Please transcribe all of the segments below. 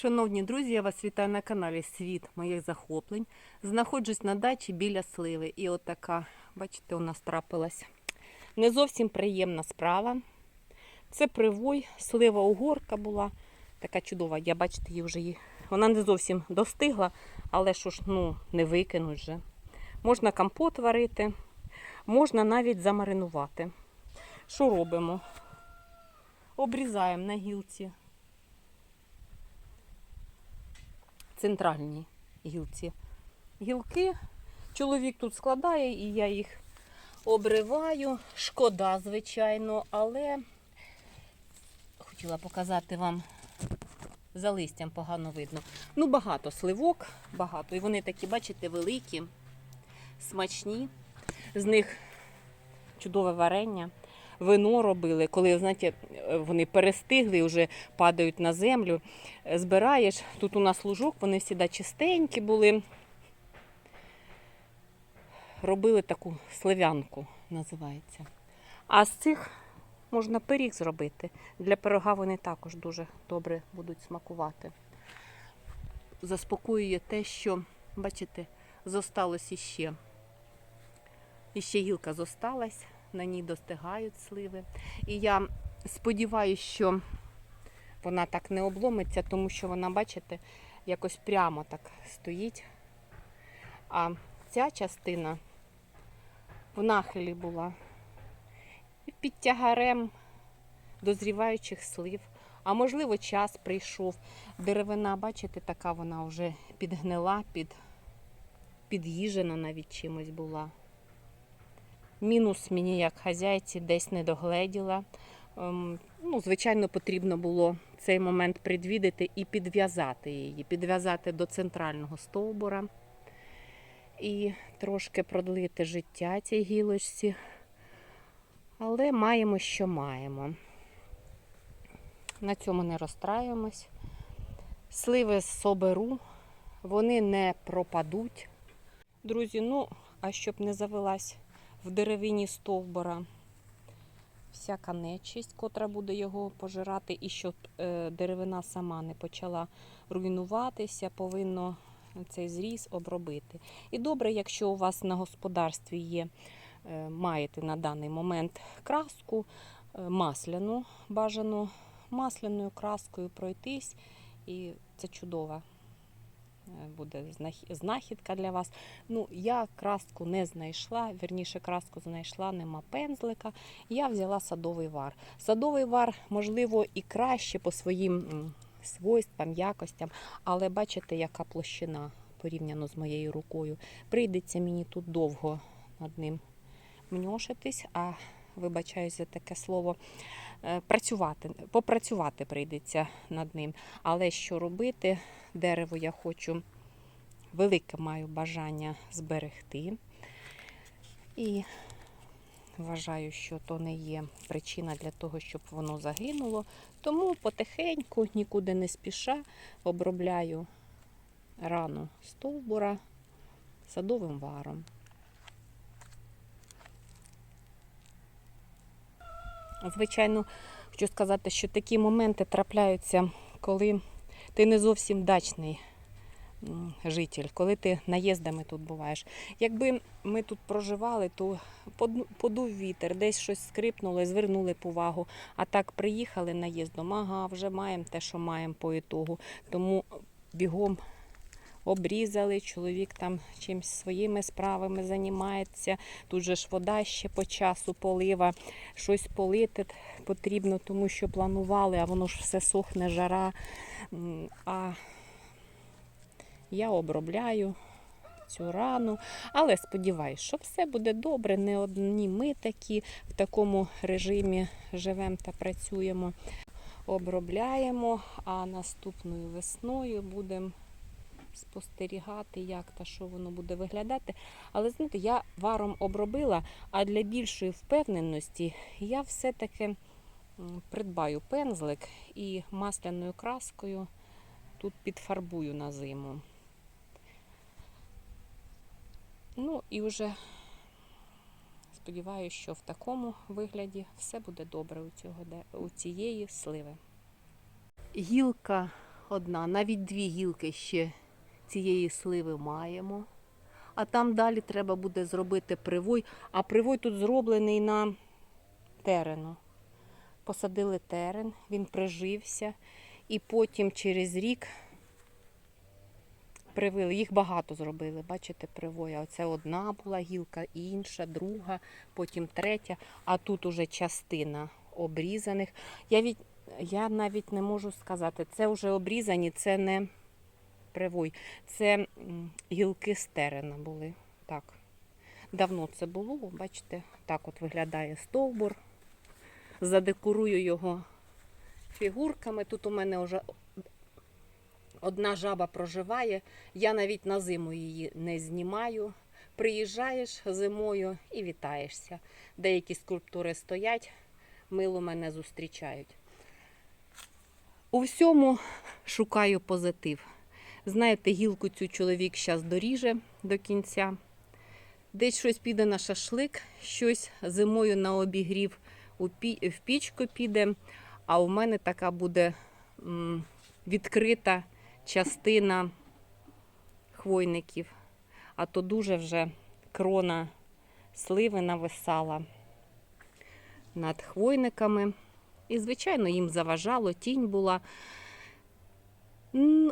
Шановні друзі, я вас вітаю на каналі Світ моїх захоплень. Знаходжусь на дачі біля сливи. І от така, бачите, у нас трапилась не зовсім приємна справа. Це привой, слива угорка була. Така чудова. Я бачите, її вже її. Вона не зовсім достигла, але що ж, ну, не викинуть же. Можна компот варити, можна навіть замаринувати. Що робимо? Обрізаємо на гілці. Центральній гілці. Гілки чоловік тут складає, і я їх обриваю. Шкода, звичайно, але хотіла показати вам за листям погано видно. Ну, багато сливок, багато. І вони такі, бачите, великі, смачні. З них чудове варення. Вино робили, коли знаєте, вони перестигли, вже падають на землю. Збираєш. Тут у нас лужок, вони всі чистенькі були. Робили таку слив'янку, називається. А з цих можна пиріг зробити. Для пирога вони також дуже добре будуть смакувати. Заспокоює те, що, бачите, зосталось іще. Іще гілка зосталась на ній достигають сливи. І я сподіваюся, що вона так не обломиться, тому що вона, бачите, якось прямо так стоїть. А ця частина в нахилі була під тягарем дозріваючих слив. А можливо, час прийшов. Деревина, бачите, така вона вже підгнила, під, під'їжена навіть чимось була. Мінус мені як хазяйці десь не догледіла. Ем, ну, Звичайно, потрібно було цей момент предвідати і підв'язати її, підв'язати до центрального стовбура і трошки продлити життя цій гілочці. Але маємо, що маємо. На цьому не розстраюємось. Сливи соберу, вони не пропадуть. Друзі, ну, а щоб не завелась в деревині стовбура всяка нечисть, котра буде його пожирати, і щоб е, деревина сама не почала руйнуватися, повинно цей зріз обробити. І добре, якщо у вас на господарстві є, е, маєте на даний момент краску, е, масляну, бажано масляною краскою пройтись, і це чудова буде знахідка для вас. Ну, я краску не знайшла, вірніше, краску знайшла, нема пензлика. Я взяла садовий вар. Садовий вар, можливо, і краще по своїм свойствам, якостям, але бачите, яка площина порівняно з моєю рукою. Прийдеться мені тут довго над ним мньошитись, а вибачаюсь за таке слово. Працювати, попрацювати прийдеться над ним. Але що робити? Дерево я хочу велике маю бажання зберегти. І вважаю, що то не є причина для того, щоб воно загинуло. Тому потихеньку, нікуди не спіша, обробляю рану стовбура садовим варом. Звичайно, хочу сказати, що такі моменти трапляються, коли ти не зовсім дачний житель, коли ти наїздами тут буваєш. Якби ми тут проживали, то подув вітер, десь щось скрипнуло, звернули повагу. А так приїхали наїздом, ага, вже маємо те, що маємо по ітогу. Тому бігом обрізали, чоловік там чимось своїми справами займається. Тут же ж вода ще по часу полива, щось полити потрібно, тому що планували, а воно ж все сохне, жара. А я обробляю цю рану, але сподіваюся, що все буде добре. Не одні ми такі в такому режимі живемо та працюємо. Обробляємо, а наступною весною будемо спостерігати, як та що воно буде виглядати. Але знаєте, я варом обробила, а для більшої впевненості я все-таки придбаю пензлик і масляною краскою тут підфарбую на зиму. Ну і вже сподіваюся, що в такому вигляді все буде добре у, цього, у цієї сливи. Гілка одна, навіть дві гілки ще цієї сливи маємо. А там далі треба буде зробити привой. А привой тут зроблений на терену. Посадили терен, він прижився. І потім через рік привили. Їх багато зробили, бачите, привоя. Оце одна була гілка, інша, друга, потім третя. А тут уже частина обрізаних. Я, від... Я навіть не можу сказати, це вже обрізані, це не привой. Це гілки з терена були. Так. Давно це було, бачите, так от виглядає стовбур. Задекорую його фігурками. Тут у мене вже одна жаба проживає. Я навіть на зиму її не знімаю. Приїжджаєш зимою і вітаєшся. Деякі скульптури стоять, мило мене зустрічають. У всьому шукаю позитив. Знаєте, гілку цю чоловік зараз доріже до кінця. Десь щось піде на шашлик, щось зимою на обігрів в пічку піде. А у мене така буде відкрита частина хвойників. А то дуже вже крона сливи нависала над хвойниками. І, звичайно, їм заважало, тінь була.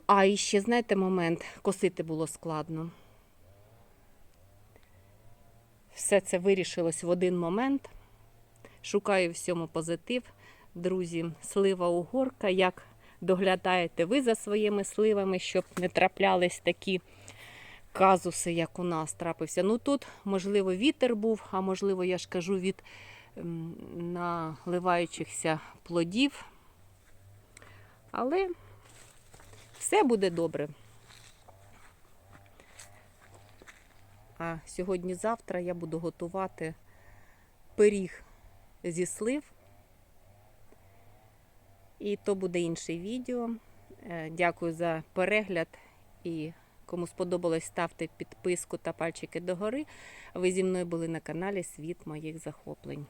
А і ще, знаєте, момент, косити було складно. Все це вирішилось в один момент. Шукаю всьому позитив. Друзі, слива угорка. Як доглядаєте ви за своїми сливами, щоб не траплялись такі казуси, як у нас трапився. Ну тут, можливо, вітер був, а можливо, я ж кажу, від наливаючихся плодів. Але все буде добре. А сьогодні-завтра я буду готувати пиріг зі слив. І то буде інше відео. Е, Дякую за перегляд. І кому сподобалось, ставте підписку та пальчики догори. Ви зі мною були на каналі Світ моїх захоплень.